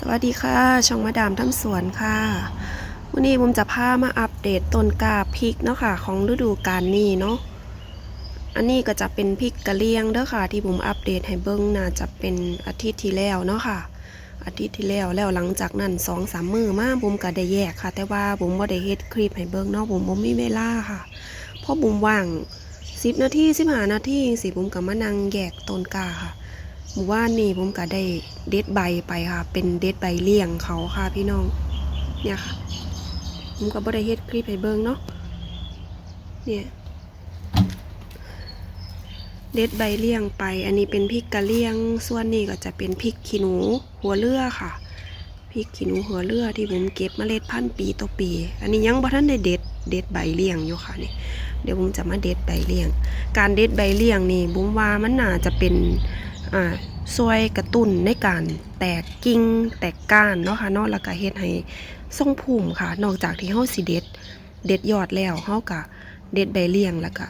สวัสดีค่ะ ช่องมาดามทำสวนค่ะวันนี้ผมจะพามาอัปเดตต้นกาพริกเนาะค่ะ ของฤดูกาลนี้เนาะอันนี้ก็จะเป็นพริกกะเหรี่ยงเด้อค่ะ ที่ผมอัปเดตให้เบิ้งน่าจะเป็นอาทิตย์ที่แล้วเนาะค่ะ อาทิตย์ที่แล้วแล้วหลังจากนั้นสองสามมือมาผมก็ได้แยกค่ะ แต่ว่าผมบ่ได้เฮ็ดคลิปให้เบิ้งเนาะผมบ่มีเวลาค่ะเพราะผมว่างสิบนาทีสิบห้านาทีสิผมก็มานั่งแยกต้นกาค่ะ หมู่ว่านนี่ผมก็ได้เด็ดใบไปค่ะ เป็นเด็ดใบเลี่ยงเขาค่ะพี่น้อง เนี่ยค่ะ ผมก็บ่ได้เฮ็ดคลิปให้เบิ่งเนาะ เนี่ย เด็ดใบเลี่ยงไป อันนี้เป็นพริกกะเลี่ยง ส่วนนี้ก็จะเป็นพริกขี้หนูหัวเรือค่ะ พริกขี้หนูหัวเรือที่ผมเก็บเมล็ดพันธุ์ปีต่อปี อันนี้ยังบ่ทันได้เด็ดเด็ดใบเลี่ยงอยู่ค่ะนี่เดี๋ยวผมจะมาเด็ดใบเลี่ยง การเด็ดใบเลี่ยงนี่บุ้มว่ามันน่าจะเป็น ช่วยกระตุ้นในการแตกกิ่งแตกก้านเนาะค่ะเนาะแล้วก็เฮ็ดให้ทรงภูมิค่ะ นอกจากที่เฮาสิเด็ด เด็ดยอดแล้วเฮาก็เด็ดใบเลี้ยงแล้วก็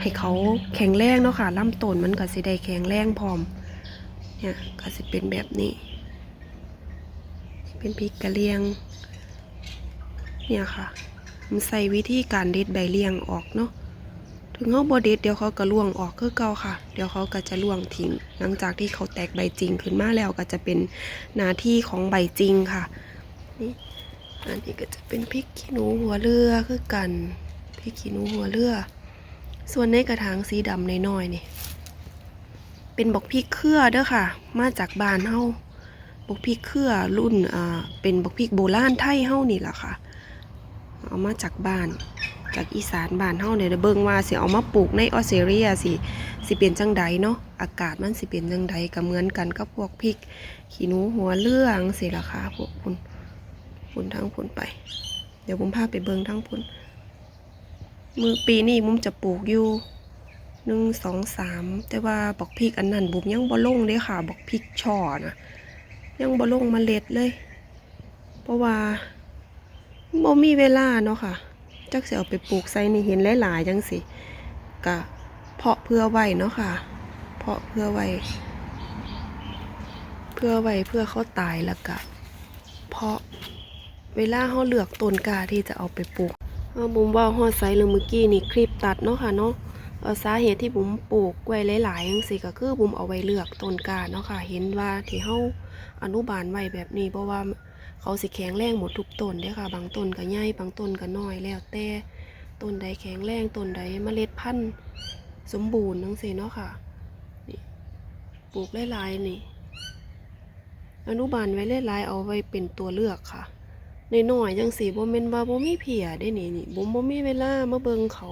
ให้เขาแข็งแรงเนาะค่ะลำต้นมันก็สิได้แข็งแรงพร้อมเนี่ยก็สิเป็นแบบนี้ เป็นพริกกะเหรียง เนี่ยค่ะ มันใส่วิธีการเด็ดใบเลี้ยงออกเนาะ ถึงเขาบเด็ดเดี๋ยวเขาก็ล่วงออกคือเก่าค่ะ เดี๋ยวเขาก็จะล่วงทิ้ง หลังจากที่เขาแตกใบจริงขึ้นมาแล้วก็จะเป็นหน้าที่ของใบจริงค่ะนี่อันนี้ก็จะเป็นพริกขี้หนูหัวเรือคือกันพริกขี้หนูหัวเรือ ส่วนในกระถางสีดำน้อยๆนี่เป็นบกพริกเครือเด้อค่ะ มาจากบ้านเฮาบกพริกเครือรุ่นอ่าเป็นบกพริกโบราณไทยเฮานี่แหละค่ะ เอามาจากบ้าน จากอีสานบ้านเฮาเนี่ยเดี๋ยวเบิ่งว่าสิเอามาปลูกในออสเตรเลียสิสิเป็นจังใดเนาะอากาศมันสิเป็นจังใดก็เหมือนกันกับพวกพริก ขี้หนูหัวเรื่องสิล่ะค่ะพวกคุณคุณทั้งพุ่นไป เดี๋ยวผมพาไปเบิ่งทั้งพุ่นมือปีนี้มุมจะปลูกอยู่หนึ่งสองสามแต่ว่าบอกพริกอันนั้นบุมยังบ่ลงเลยค่ะบอกพริกช่อนะยังบ่ลงมเมล็ดเลย เพราะว่าบ่มีเวลาเนาะค่ะ จักสิเอาไปปลูกใส่นี่เห็นหลายๆจังสิกะเพาะเพื่อไว้เนาะค่ะ เพาะเพื่อไว้ เพื่อไว้เพื่อเขาตายแล้วกะ เพาะเวลาเขาเลือกต้นกาที่จะเอาไปปลูกเออบุมว่าฮอดไซเลยเมื่อกี้นี่คลิปตัดเนาะค่ะเนาะเออสาเหตุที่บุมปลูกไว้หลายๆจังสิก็คือบุมเอาไว้เลือกต้นกาเนาะค่ะ เห็นว่าที่เฮาอนุบาลไว้แบบนี้เพราะว่า เขาสิแข็งแรงหมดทุกต้นเด้ค่ะ บางต้นก็ใหญ่บางต้นก็น้อยแล้วแต่ต้นใดแข็งแรงต้นใดเมล็ดพันธุ์สมบูรณ์นังสิเนาะค่ะนี่ปลูกหลายๆนี่ อนุบาลไว้หลายๆเอาไว้เป็นตัวเลือกค่ะในน้อยๆจังสีบ่แม่นว่าบ่มีเพียได้นี่นี่บ่บ่มีเวลามาเบิ่งเขา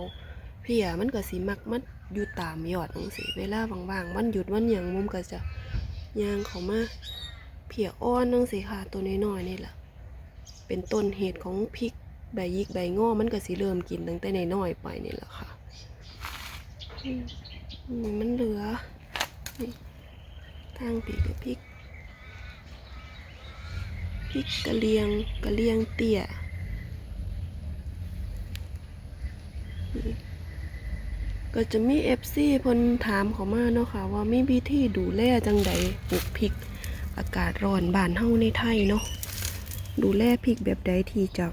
เพียมันก็สิมักมันอยู่ตามยอดจังซี่เวลาว่างๆวันหยุดวันหยังมุมก็จะย่างเขามา เพียอ่อนนั่งสิค่ะตัวน้อยๆนี่แหละเป็นต้นเหตุของพริกใบยิกใบงอมันก็สิเริ่มกินตั้งแต่น้อยๆไปนี่แหละค่ะมันเหลือทางปีกพริกพริกกะเลียงกะเลียงเตี้ยก็จะมีเอฟซีพนถามเขามาเนาะค่ะ ว่ามีวิธีดูแลจังใดปลูกพริก อากาศร้อนบ้านเฮาในไทยเนาะดูแลพริกแบบใดที่จะ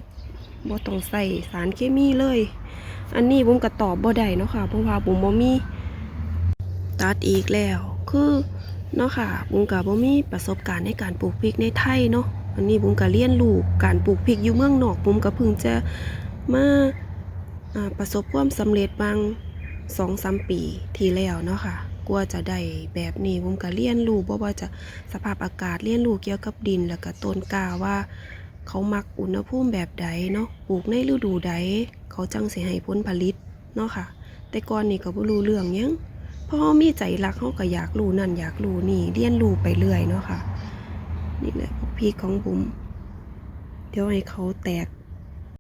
บ่ต้องใส่สารเคมีเลย อันนี้ผมก็ตอบบ่ได้เนาะค่ะ เพราะว่าผมบ่มีตัดอีกแล้ว คือเนาะค่ะผมก็บ่มีประสบการณ์ในการปลูกพริกในไทยเนาะอันนี้ผมก็เรียนรู้การปลูกพริกอยู่เมืองนอกผมก็เพิ่งจะมาาประสบความสำเร็จบางสองสามปีที่แล้วเนาะค่ะ กว่าจะได้แบบนี้ผมก็เรียนรู้บ่ว่าจะสภาพอากาศเรียนรู้เกี่ยวกับดิน แล้วก็ต้นกาว่า เขามักอุณหภูมิแบบใดเนาะปลูกในฤดูใดเขาจังสิให้ผลผลิตเนาะค่ะ แต่ก่อนนี่ก็บ่รู้เรื่องยังพราะเขามีใจรักเขาก็อยากรู้นั่นอยากรู้นี่เรียนรู้ไปเรื่อยเนาะค่ะ นี่แหละพวกพี่ของผมเดี๋ยวให้เขาแตก